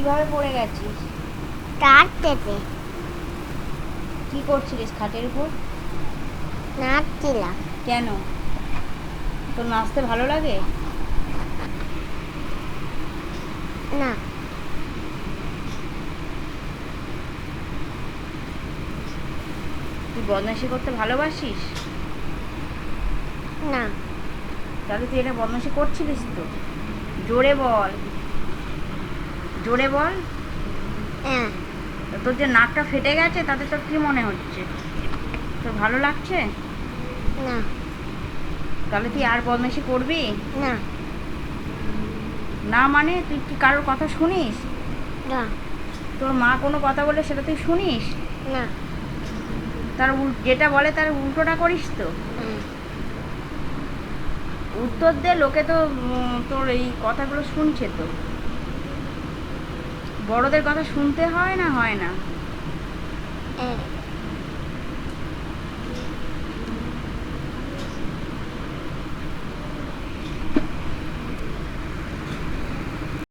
কীভাবে পড়ে গেছিস? কাটতেতে কি করছিলিস খাটের উপর? নাচছিলাম কেন? তোর নাচতে ভালো লাগে? না। তুই বদমাইশি করতে ভালোবাসিস? না। তাহলে তুই এটা বদমাইশি করছিলিস তো? জোরে বল। জোরে বল। হ্যাঁ। তোর যে নাকটা ফেটে গেছে তাতে তোর কি মনে হচ্ছে? তোর ভালো লাগছে? না। তাহলে তুই আর বদমাইশি করবি? না। না মানে তুই কি কারোর কথা শুনিস? না। তোর মা কোনো কথা বলে সেটা তুই শুনিস? না। তার যেটা বলে তার উল্টোটা করিস তো? উত্তর দে লোকে তো তোর এই কথাগুলো শুনছে তো। বড়দের কথা শুনতে হয় না হয় না? হ্যাঁ।